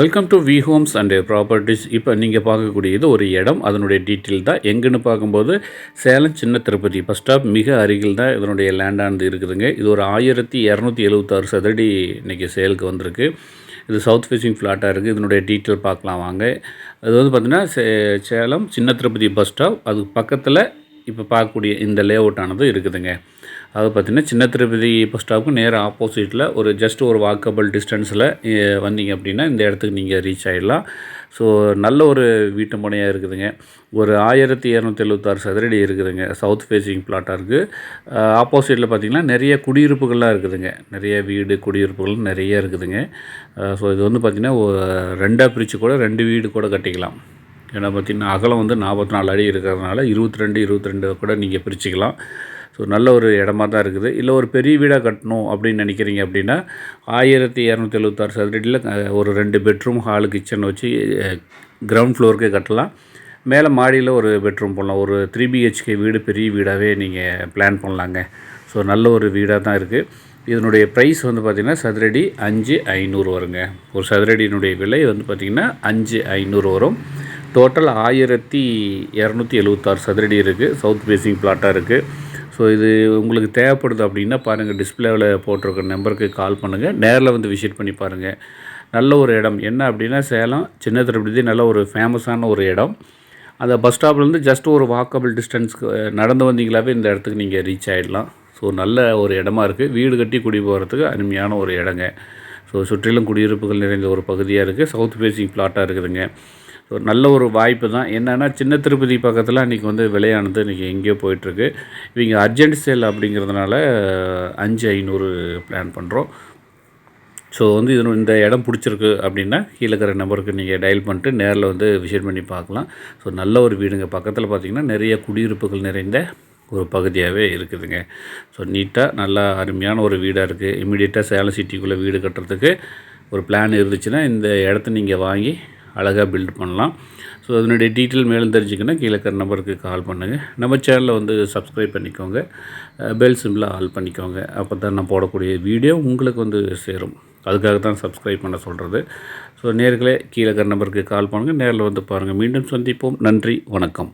Welcome to V homes and properties இப்போ நீங்கள் பார்க்கக்கூடியது ஒரு இடம். அதனுடைய டீட்டெயில் தான். எங்கேன்னு பார்க்கும்போது சேலம் சின்ன திருப்பதி பஸ் ஸ்டாப் மிக அருகில் தான் இதனுடைய லேண்டானது இருக்குதுங்க. இது ஒரு ஆயிரத்தி இரநூத்தி எழுபத்தாறு சதுரடி இன்றைக்கி சேலுக்கு வந்திருக்கு. இது சவுத் ஃபேஸிங் ஃப்ளாட்டாக இருக்குது இதனுடைய டீட்டெயில் பார்க்கலாம் வாங்க. அது வந்து பார்த்திங்கன்னா சே சேலம் சின்ன திருப்பதி பஸ் ஸ்டாப் அதுக்கு பக்கத்தில் இப்போ பார்க்கக்கூடிய இந்த லே அவுட்டானது இருக்குதுங்க. அது பார்த்திங்கன்னா சின்ன திருப்பதி பஸ் ஸ்டாப்புக்கு நேராக ஆப்போசிட்டில் ஒரு ஜஸ்ட் ஒரு வாக்கபிள் டிஸ்டன்ஸில் வந்தீங்க அப்படின்னா இந்த இடத்துக்கு நீங்கள் ரீச் ஆகிடலாம் ஸோ நல்ல ஒரு வீட்டு முனையாக இருக்குதுங்க. ஒரு ஆயிரத்தி இரநூத்தி எழுபத்தாறு சதுரடி இருக்குதுங்க. சவுத் ஃபேஸிங் பிளாட்டாக இருக்குது ஆப்போசிட்டில் பார்த்திங்கன்னா நிறைய குடியிருப்புகள்லாம் இருக்குதுங்க. நிறைய வீடு குடியிருப்புகள் நிறைய இருக்குதுங்க. ஸோ இது வந்து பார்த்திங்கன்னா ரெண்டாக பிரித்து கூட ரெண்டு வீடு கூட கட்டிக்கலாம். ஏன்னா பார்த்திங்கன்னா அகலம் வந்து நாற்பத்தி நாலு அடி இருக்கிறதுனால இருபத்தி ரெண்டு இருபத்தி ரெண்டு கூட நீங்கள் பிரிச்சுக்கலாம். ஸோ நல்ல ஒரு இடமா தான் இருக்குது. இல்லை ஒரு பெரிய வீடாக கட்டணும் அப்படின்னு நினைக்கிறீங்க அப்படின்னா ஆயிரத்தி இரநூத்தி எழுபத்தாறு சதுரடியில் ஒரு ரெண்டு பெட்ரூம் ஹாலு கிச்சன் வச்சு கிரவுண்ட் ஃப்ளோருக்கு கட்டலாம். மேலே மாடியில் ஒரு பெட்ரூம் போடலாம். ஒரு த்ரீ பிஹெச்கே வீடு பெரிய வீடாகவே நீங்கள் பிளான் பண்ணலாங்க. ஸோ நல்ல ஒரு வீடாக தான் இருக்குது இதனுடைய ப்ரைஸ் வந்து பார்த்திங்கன்னா சதுரடி அஞ்சு ஐநூறு வருங்க. ஒரு சதுரடியினுடைய விலை வந்து பார்த்திங்கன்னா அஞ்சு ஐநூறு வரும். டோட்டல் ஆயிரத்தி இரநூத்தி எழுபத்தாறு சதுரடி இருக்குது சவுத் பேசிங் பிளாட்டாக இருக்குது ஸோ இது உங்களுக்கு தேவைப்படுது அப்படின்னா பாருங்கள் டிஸ்பிளேவில் போட்டிருக்க நம்பருக்கு கால் பண்ணுங்கள் நேரில் வந்து விசிட் பண்ணி பாருங்கள் நல்ல ஒரு இடம். என்ன அப்படின்னா சேலம் சின்ன திருப்பதி நல்ல ஒரு ஃபேமஸான ஒரு இடம். அந்த பஸ் ஸ்டாப்லேருந்து ஜஸ்ட் ஒரு வாக்கபிள் டிஸ்டன்ஸ்க்கு நடந்து வந்தீங்களாவே இந்த இடத்துக்கு நீங்கள் ரீச் ஆகிடலாம் ஸோ நல்ல ஒரு இடமா இருக்குது வீடு கட்டி குடி போகிறதுக்கு அருமையான ஒரு இடங்க. ஸோ சுற்றிலும் குடியிருப்புகள் நிறைந்த ஒரு பகுதியாக இருக்குது சவுத் ஃபேஸிங் பிளாட்டாக இருக்குதுங்க. ஸோ நல்ல ஒரு வாய்ப்பு தான். என்னென்னா சின்ன திருப்பதி பக்கத்தில் அன்றைக்கி வந்து விலையானது இன்றைக்கி எங்கேயோ போயிட்டுருக்கு. இவங்க அர்ஜென்ட் சேல் அப்படிங்கிறதுனால அஞ்சு ஐநூறு பிளான் பண்ணுறோம் ஸோ வந்து இது இந்த இடம் பிடிச்சிருக்கு அப்படின்னா கீழே இருக்கிற நம்பருக்கு நீங்கள் டயல் பண்ணிட்டு நேரில் வந்து விசிட் பண்ணி பார்க்கலாம். ஸோ நல்ல ஒரு வீடுங்க. பக்கத்தில் பார்த்திங்கன்னா நிறைய குடியிருப்புகள் நிறைந்த ஒரு பகுதியாகவே இருக்குதுங்க. ஸோ நீட்டாக நல்லா அருமையான ஒரு வீடாக இருக்குது இமீடியட்டாக சேலம் சிட்டிக்குள்ளே வீடு கட்டுறதுக்கு ஒரு பிளான் இருந்துச்சுன்னா இந்த இடத்த நீங்கள் வாங்கி அழகாக பில்ட் பண்ணலாம். ஸோ அதனுடைய டீட்டெயில் மேலும் தெரிஞ்சுக்கணும் கீழே இருக்கிற நம்பருக்கு கால் பண்ணுங்கள் நம்ம சேனலில் வந்து சப்ஸ்கிரைப் பண்ணிக்கோங்க. பெல் சிம்மில் ஆல் பண்ணிக்கோங்க. அப்போ தான் நான் போடக்கூடிய வீடியோ உங்களுக்கு வந்து சேரும். அதுக்காக தான் சப்ஸ்கிரைப் பண்ண சொல்கிறது ஸோ நேர்களே கீழே இருக்கிற நம்பருக்கு கால் பண்ணுங்கள் நேரில் வந்து பாருங்கள் மீண்டும் சந்திப்போம். நன்றி. வணக்கம்.